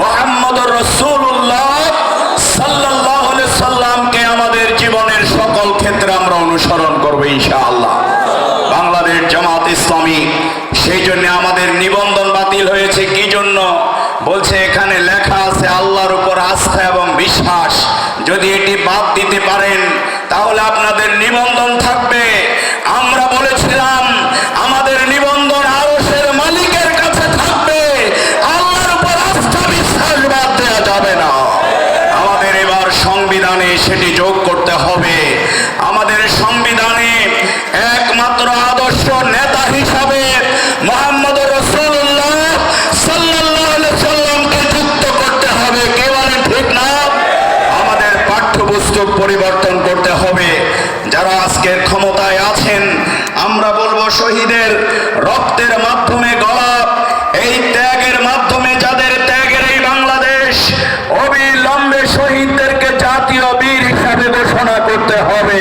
মোহাম্মদ রসুল্লাহ আমাদের জীবনের সকল ক্ষেত্রে আমরা অনুসরণ করব ইনশাআল্লাহ। বাংলাদেশ জামাত ইসলামী সেই জন্য আমাদের নিবন্ধন বাতিল হয়েছে। কি জন্য? বলছে এখানে লেখা আছে আল্লাহর উপর আস্থা এবং বিশ্বাস। যদি এটি বাদ দিতে পারেন, তাহলে আপনাদের নিবন্ধন থাকবে সেটি যোগ করতে হবে। আমাদের সংবিধানে একমাত্র আদর্শ নেতা হিসাবে মোহাম্মদ পরিবর্তন করতে হবে। যারা আজকের ক্ষমতায় আছেন, আমরা বলব শহীদের রক্তের মাধ্যমে গলা, এই ত্যাগের মাধ্যমে যাদের ত্যাগের এই বাংলাদেশ, অবিলম্বে হিসাবে ঘোষণা করতে হবে।